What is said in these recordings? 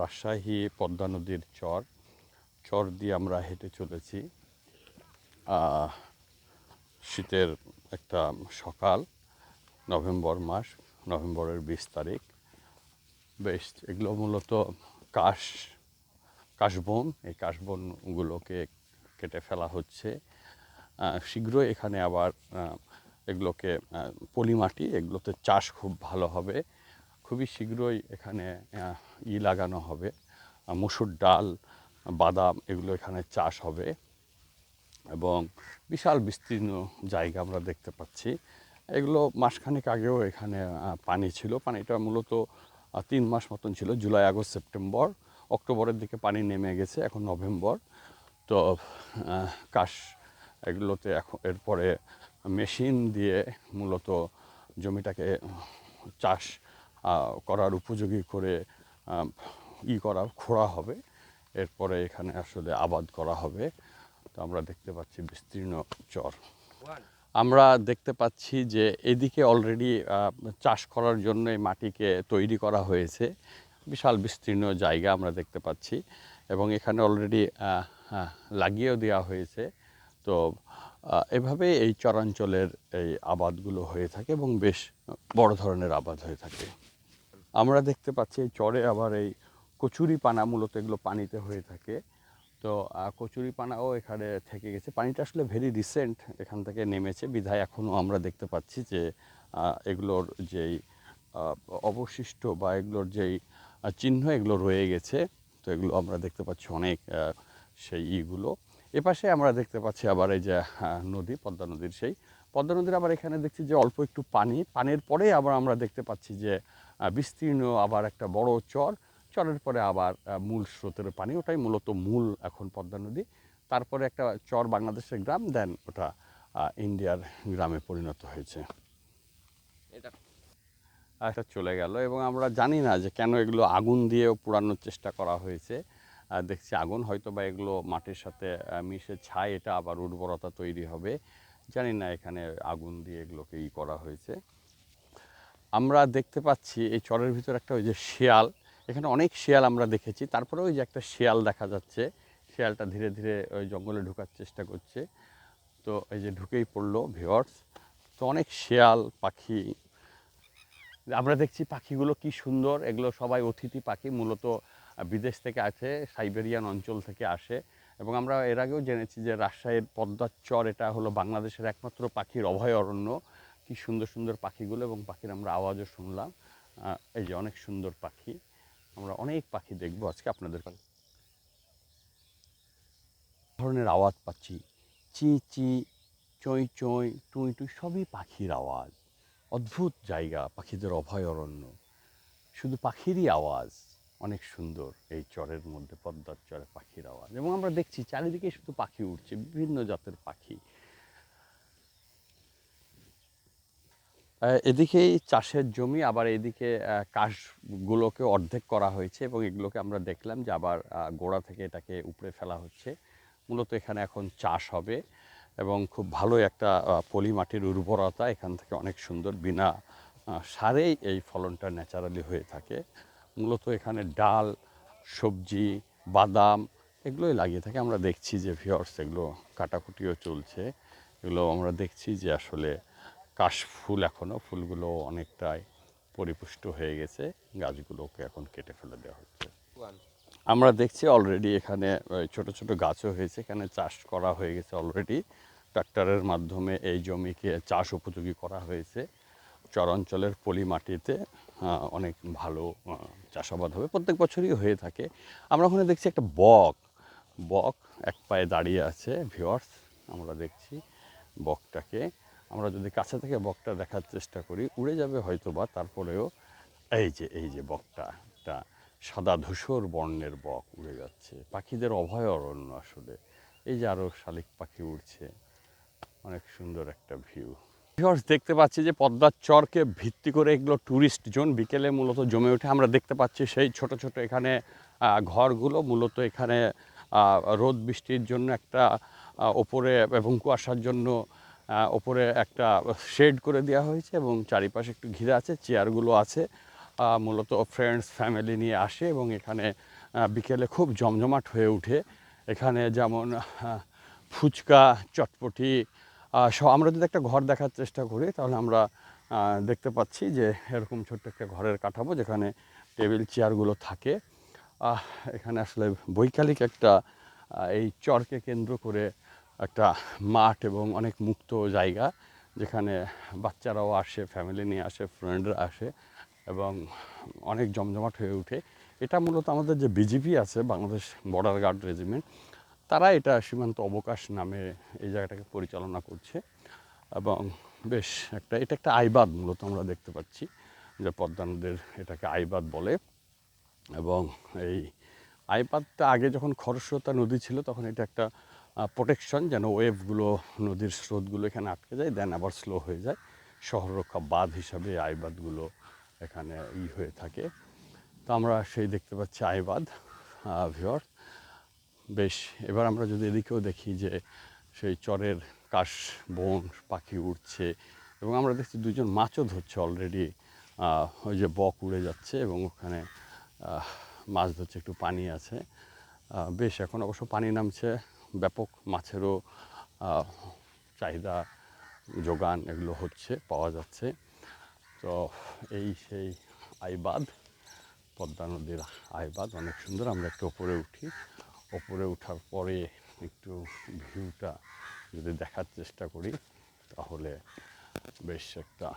রাজশাহী পদ্মা নদীর চর। চর দিয়ে আমরা হেঁটে চলেছি। শীতের একটা সকাল, নভেম্বর মাস, নভেম্বরের বিশ তারিখ। বেশ, এগুলো মূলত কাশ, কাশবন, এই কাশবনগুলোকে কেটে ফেলা হচ্ছে। শীঘ্রই এখানে আবার এগুলোকে পলিমাটি, এগুলোতে চাষ খুব ভালো হবে। খুবই শীঘ্রই এখানে ই লাগানো হবে। মসুর ডাল, বাদাম এগুলো এখানে চাষ হবে এবং বিশাল বিস্তীর্ণ জায়গা আমরা দেখতে পাচ্ছি। এগুলো মাসখানেক আগেও এখানে পানি ছিল। পানিটা মূলত তিন মাস মতন ছিল। July, August, September. অক্টোবরের দিকে পানি নেমে গেছে, এখন নভেম্বর। তো কাশ এগুলোতে এখন, এরপরে মেশিন দিয়ে মূলত জমিটাকে চাষ করার উপযোগী করে ই করা, খোঁড়া হবে। এরপরে এখানে আসলে আবাদ করা হবে। তো আমরা দেখতে পাচ্ছি বিস্তীর্ণ চর। আমরা দেখতে পাচ্ছি যে এদিকে অলরেডি চাষ করার জন্য এই মাটিকে তৈরি করা হয়েছে। বিশাল বিস্তীর্ণ জায়গা আমরা দেখতে পাচ্ছি। এবং এখানে অলরেডি লাগিয়েও দেওয়া হয়েছে। তো এভাবে এই চরাঞ্চলের এই আবাদগুলো হয়ে থাকে এবং বেশ বড় ধরনের আবাদ হয়ে থাকে। আমরা দেখতে পাচ্ছি এই চরে আবার এই কচুরি পানা মূলত এগুলো পানিতে হয়ে থাকে। তো কচুরি পানাও এখানে থেকে গেছে। পানিটা আসলে ভেরি রিসেন্ট এখান থেকে নেমেছে। বিধায় এখনও আমরা দেখতে পাচ্ছি যে এগুলোর যেই অবশিষ্ট বা এগুলোর যেই চিহ্ন এগুলো রয়ে গেছে। তো এগুলো আমরা দেখতে পাচ্ছি অনেক সেই ইগুলো। এপাশে আমরা দেখতে পাচ্ছি আবার এই যে নদী, পদ্মা নদীর সেই। পদ্মা নদীর আবার এখানে দেখছি যে অল্প একটু পানি। পানির পরে আবার আমরা দেখতে পাচ্ছি যে বিস্তীর্ণ আবার একটা বড় চর। চরের পরে আবার মূল স্রোতের পানি ওটাই মূলত মূল এখন পদ্মা নদী। তারপরে একটা চর বাংলাদেশের গ্রাম দেন ওটা ইন্ডিয়ার গ্রামে পরিণত হয়েছে। এটা। একটা চলে গেল এবং আমরা জানি না যে কেন এগুলো আগুন দিয়েও পোড়ানোর চেষ্টা করা হয়েছে। দেখছি আগুন হয়তো বা এগুলো মাটির সাথে মিশে ছাই এটা আবার উর্বরতা তৈরি হবে। জানি না এখানে আগুন দিয়ে এগুলোকে ই করা হয়েছে। আমরা দেখতে পাচ্ছি এই চরের ভিতর একটা ওই যে শিয়াল, এখানে অনেক শিয়াল আমরা দেখেছি। তারপরে ওই যে একটা শিয়াল দেখা যাচ্ছে। শিয়ালটা ধীরে ধীরে ওই জঙ্গলে ঢোকার চেষ্টা করছে। তো এই যে ঢুকেই পড়ল ভিওর্স তো অনেক শিয়াল, পাখি, আমরা দেখছি পাখিগুলো কি সুন্দর। এগুলো সবাই অতিথি পাখি, মূলত বিদেশ থেকে আছে সাইবেরিয়ান অঞ্চল থেকে আসে। এবং আমরা এর আগেও জেনেছি যে রাজশাহীর পদ্মার চর, এটা হলো বাংলাদেশের একমাত্র পাখির অভয়ারণ্য। কি সুন্দর সুন্দর পাখিগুলো এবং পাখির আমরা আওয়াজও শুনলাম। এই যে অনেক সুন্দর পাখি। আমরা অনেক পাখি দেখব আজকে আপনাদের ধরনের আওয়াজ পাচ্ছি। চি চি, চই চই, টুই টুই, সবই পাখির আওয়াজ। অদ্ভুত জায়গা, পাখিদের অভয়ারণ্য। শুধু পাখিরই আওয়াজ, অনেক সুন্দর এই চরের মধ্যে, পদ্মার চরে পাখির আওয়াজ। এবং আমরা দেখছি চারিদিকে শুধু পাখি উঠছে বিভিন্ন জাতের পাখি। এদিকেই চাষের জমি, আবার এদিকে কাশগুলোকে অর্ধেক করা হয়েছে এবং এগুলোকে আমরা দেখলাম যে আবার গোড়া থেকে এটাকে উপড়ে ফেলা হচ্ছে। মূলত এখানে এখন চাষ হবে এবং খুব ভালো একটা পলি মাটির উর্বরতা এখান থেকে অনেক সুন্দর বিনা সারেই এই ফলনটা ন্যাচারালি হয়ে থাকে। মূলত এখানে ডাল, সবজি, বাদাম এগুলোই লাগিয়ে থাকে। আমরা দেখছি যে ভিওর্স এগুলো কাটাকুটিও চলছে। এগুলো আমরা দেখছি যে আসলে কাশফুল এখনও ফুলগুলো অনেকটাই পরিপুষ্ট হয়ে গেছে গাছগুলোকে এখন কেটে ফেলে দেওয়া হচ্ছে। আমরা দেখছি অলরেডি এখানে ছোট ছোট গাছও হয়েছে এখানে চাষ করা হয়ে গেছে অলরেডি ট্রাক্টরের মাধ্যমে এই জমিকে চাষ উপযোগী করা হয়েছে। চরাঞ্চলের পলি মাটিতে অনেক ভালো চাষাবাদ হবে। প্রত্যেক বছরই হয়ে থাকে। আমরা ওখানে দেখছি একটা বক। বক এক পায়ে দাঁড়িয়ে আছে ভিওয়ার্স আমরা দেখছি বকটাকে। আমরা যদি কাছে থেকে বকটা দেখার চেষ্টা করি, উড়ে যাবে হয়তো বা তারপরেও এই যে এই যে বকটা, একটা সাদা ধূসর বর্ণের বক উড়ে যাচ্ছে। পাখিদের অভয়ারণ্য আসলে। এই যে আরও শালিক পাখি উড়ছে, অনেক সুন্দর একটা ভিউ দেখতে পাচ্ছি যে পদ্মার চরকে ভিত্তি করে এগুলো ট্যুরিস্ট জোন বিকেলে মূলত জমে ওঠে। আমরা দেখতে পাচ্ছি সেই ছোট ছোট এখানে ঘরগুলো মূলত এখানে রোদ বৃষ্টির জন্য একটা ওপরে এবং কুয়াশার জন্য ওপরে একটা শেড করে দেওয়া হয়েছে এবং চারিপাশে একটু ঘিরে আছে, চেয়ারগুলো আছে। মূলত ফ্রেন্ডস ফ্যামিলি নিয়ে আসে এবং এখানে বিকেলে খুব জমজমাট হয়ে ওঠে। এখানে যেমন ফুচকা, চটপটি সব আমরা যদি একটা ঘর দেখার চেষ্টা করি, তাহলে আমরা দেখতে পাচ্ছি যে এরকম ছোট্ট একটা ঘরের কাঠামো যেখানে টেবিল, চেয়ারগুলো থাকে। এখানে আসলে বৈকালিক একটা এই চরকে কেন্দ্র করে একটা মাঠ এবং অনেক মুক্ত জায়গা যেখানে বাচ্চারাও আসে ফ্যামিলি নিয়ে আসে ফ্রেন্ডরা আসে এবং অনেক জমজমাট হয়ে ওঠে। এটা মূলত আমাদের যে বিজিপি আছে, বাংলাদেশ বর্ডার গার্ড রেজিমেন্ট তারা এটা সীমান্ত অবকাশ নামে এই জায়গাটাকে পরিচালনা করছে এবং বেশ একটা, এটা একটা আইবাদ মূলত আমরা দেখতে পাচ্ছি যে পদ্মা নদীর এটাকে আইবাদ বলে এবং এই আইপাতটা আগে যখন খরস্রোতা নদী ছিল তখন এটা একটা প্রোটেকশন যেন ওয়েভগুলো নদীর স্রোতগুলো এখানে আটকে যায় দেন আবার স্লো হয়ে যায়। শহর রক্ষা বাঁধ হিসাবে আইবাদগুলো এখানে ই হয়ে থাকে। তো আমরা সেই দেখতে পাচ্ছি আইবাদ ভিওর বেশ, এবার আমরা যদি এদিকেও দেখি যে সেই চরের কাশ, বন, পাখি উঠছে এবং আমরা দেখছি দুজন মাছও ধরছে অলরেডি ওই যে বক উড়ে যাচ্ছে এবং ওখানে মাছ ধরছে, একটু পানি আছে। বেশ, এখন অবশ্য পানি নামছে ব্যাপক মাছেরও চাহিদা, যোগান এগুলো হচ্ছে, পাওয়া যাচ্ছে। তো এই সেই আইবাদ, পদ্মা নদীর আইবাদ অনেক সুন্দর। আমরা একটু ওপরে উঠি। ওপরে ওঠার পরে একটু ভিউটা যদি দেখার চেষ্টা করি, তাহলে বেশ একটা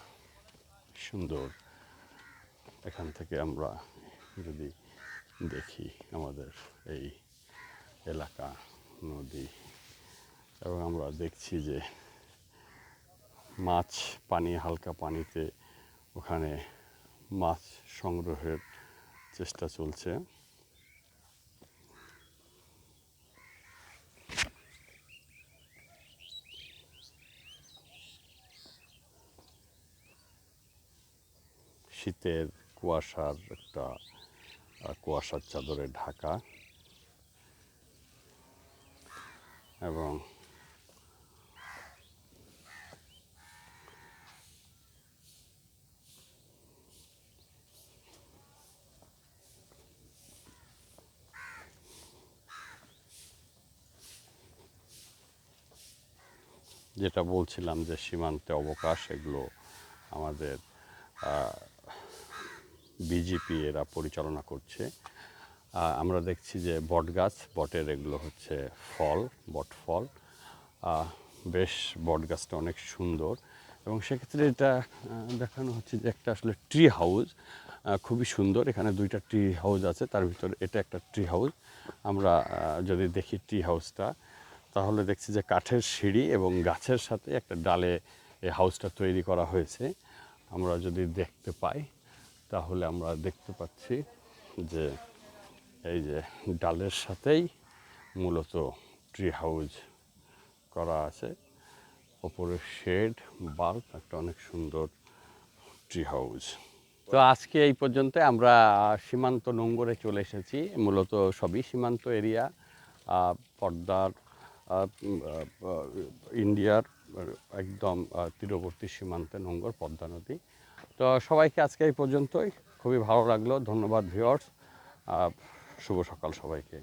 সুন্দর। এখান থেকে আমরা যদি দেখি আমাদের এই এলাকা। নদী এবং আমরা দেখছি যে মাছ, পানি, হালকা পানিতে ওখানে মাছ সংগ্রহের চেষ্টা চলছে। শীতের কুয়াশার একটা কুয়াশার চাদরে ঢাকা। এবং যেটা বলছিলাম যে সীমান্তে অবকাশ এগুলো আমাদের বিজেপি এরা পরিচালনা করছে। আমরা দেখছি যে বট গাছ, বটের এগুলো হচ্ছে ফল, বট ফল। বেশ বট গাছটা অনেক সুন্দর। এবং সেক্ষেত্রে এটা দেখানো হচ্ছে যে একটা আসলে ট্রি হাউস খুবই সুন্দর। এখানে দুইটা ট্রি হাউস আছে, তার ভিতরে এটা একটা ট্রি হাউস আমরা যদি দেখি ট্রি হাউসটা তাহলে দেখছি যে কাঠের সিঁড়ি এবং গাছের সাথে একটা ডালে এই হাউসটা তৈরি করা হয়েছে। আমরা যদি দেখতে পাই, তাহলে আমরা দেখতে পাচ্ছি যে এই যে ডালের সাথেই মূলত ট্রি হাউস করা আছে। ওপরে শেড বাল্ব একটা অনেক সুন্দর ট্রি হাউস তো আজকে এই পর্যন্ত আমরা সীমান্ত নোঙ্গরে চলে এসেছি, মূলত সবই সীমান্ত এরিয়া পর্দার ইন্ডিয়ার, একদম তীরবর্তী সীমান্তে নোঙ্গর, পদ্মা নদী। তো সবাইকে আজকে এই পর্যন্তই, খুবই ভালো লাগল, ধন্যবাদ ভিওর্স শুভ সকাল সবাইকে।